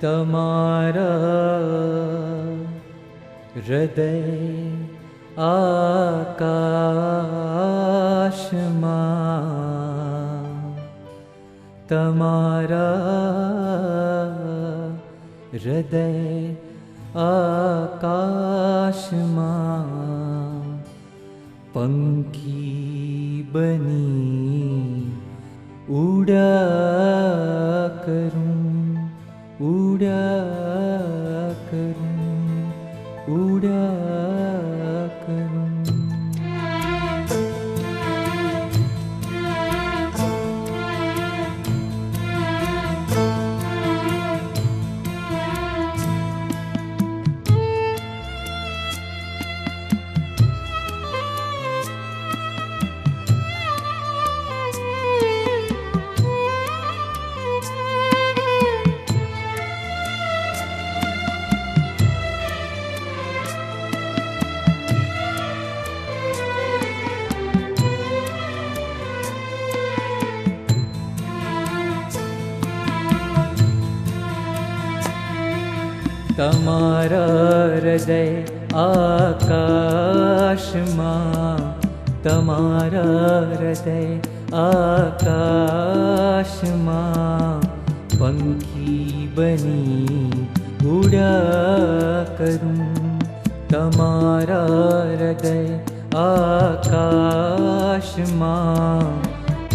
તમારા હૃદય આકાશમાં તમારા હૃદય આકાશમાં પંખી બની ઉડા કરું Yeah. તમારા હૃદય આકાશમાં તમારા હૃદય આકાશમાં પંખી બની ઉડા કરું તમારા હૃદય આકાશમાં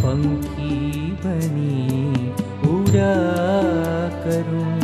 પંખી બની ઉડા કરું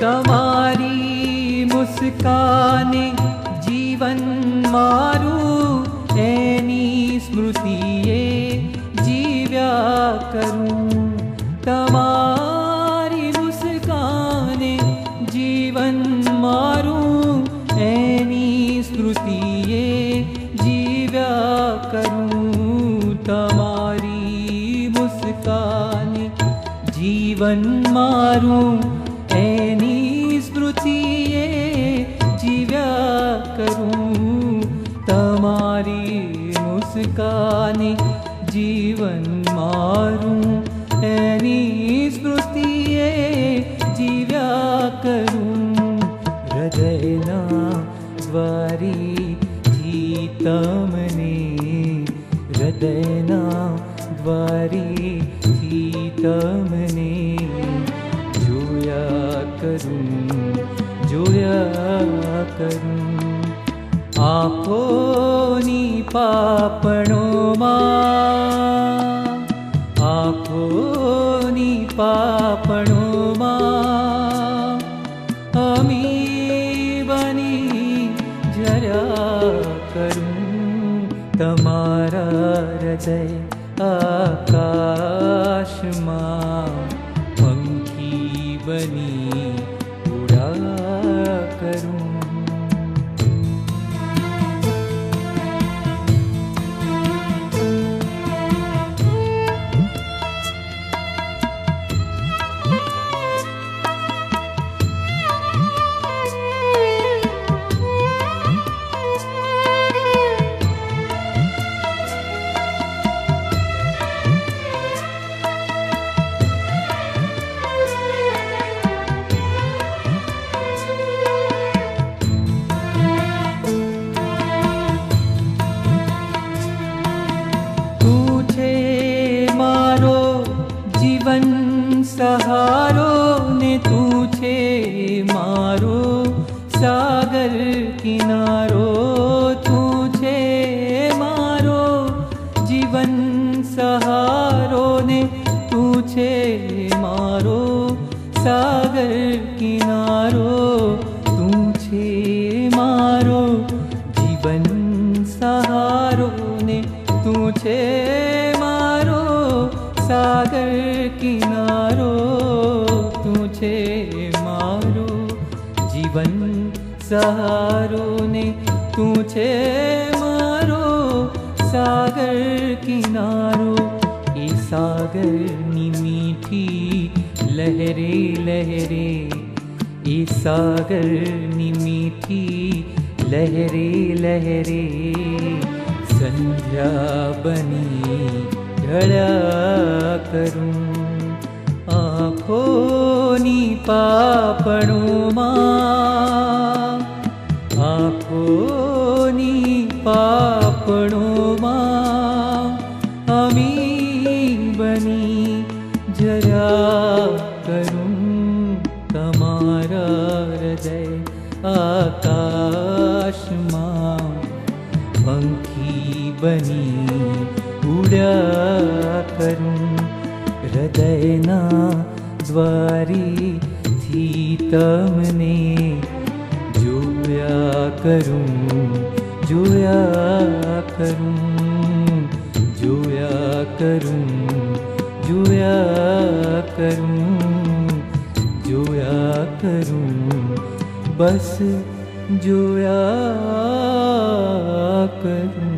તમારી મુસ્કાને જીવન મારું એની સ્મૃતિએ જીવ્યા કરું તમારી મુસ્કાને જીવન મારું એની સ્મૃતિએ જીવ્યા કરું તમારી મુસ્કાને જીવન મારું करूँ तमारी मुस्कान जीवन मारूं। ऐनी स्मृति जीव्या करूँ। हृदयना द्वारी जीतमने हृदय द्वारी जीतमने जोया करूँ जोया करूँ। आोनि पापणो मा। आपणो मा। अमीबानि जरा कुरा हृदय आकाशमा पङ्खी बनी જીવન સહારો ને તું છે મારો, સાગર કિનારો તું છે મારો. જીવન સહારો ને તું છે મારો, સાગર કિનારો તું છે મારો. જીવન સહારો ને તું છે सागर किनारो तुझे मारो, जीवन सहारो ने तुझे मारो, सागर किनारो ई सागर नी मीठी लहरे लहरे ई सागर नी मीठी लहरे लहरे, संध्या बनी ઢળ્યા કરું આંખોની પાપણોમાં આંખોની પાપણોમાં અમી બની જરા કરું તમારા હૃદય આકાશમાં પંખી બની क्या करूँ। हृदय ना द्वारी थी तमने। जोया करूँ जोया करूँ जोया करूँ जोया करूँ जोया करूँ। बस जोया करूँ।